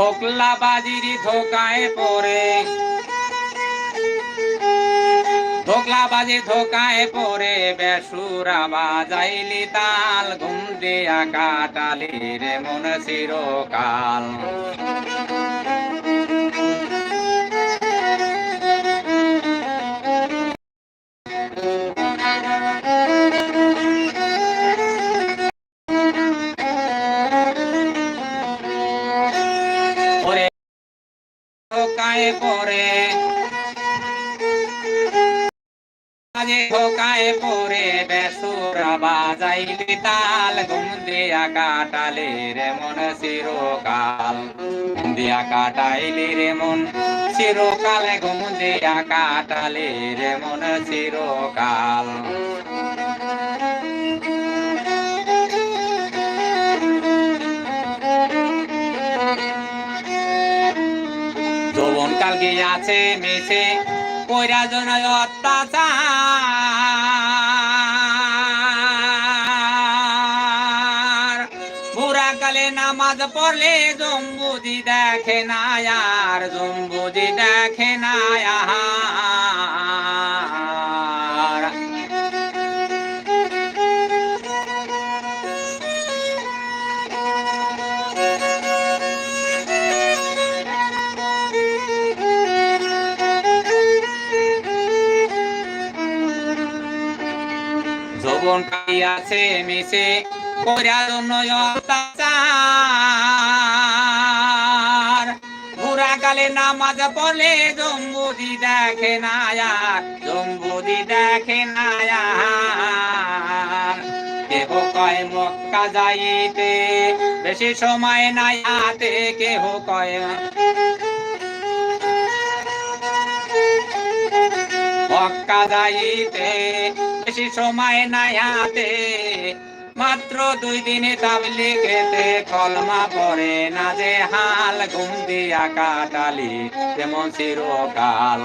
ধোকলা বাজির ধোকায় পড়ে। ধোকলা বাজি ধোকায় পড়ে, বেসুরা বাজাইলি তাল, ঘুম দিয়া কাটালি রে মন চিরকাল। ধোকায় পড়ে। আজে ধোকায় পড়ে, বেসুরা বাজাইলি তাল। ঘুম দিয়া কাটালে রে মন চিরকাল। ঘুম দিয়া কাটাইলি রে মন চিরকাল। ঘুম দিয়া কাটালে রে মন চিরকাল। যৌবন কাল গিয়াছে মেছে কইরা জনয় অত্যাচার। বুড়া কালে নামাজ পড়লে জম্বুজি দেখে না, আর জম্বুজি দেখে না। যৌবন কাইয়াছে মিশে জন্য অত্যাচার বুড়া নামাজ পড়লে জম্বুদি দেখে না জম্বুদি দেখে কেহ কয় মক্কা যাইতে, বেশি সময় নাই হাতে, কেহ কয় মক্কা যাইতে। বেশি সময় নাই হাতে। মাত্র দুই দিনে তাবলি খেতে কলমা পরে না যে হাল, ঘুম দিয়া কাটালি যেমন চিরকাল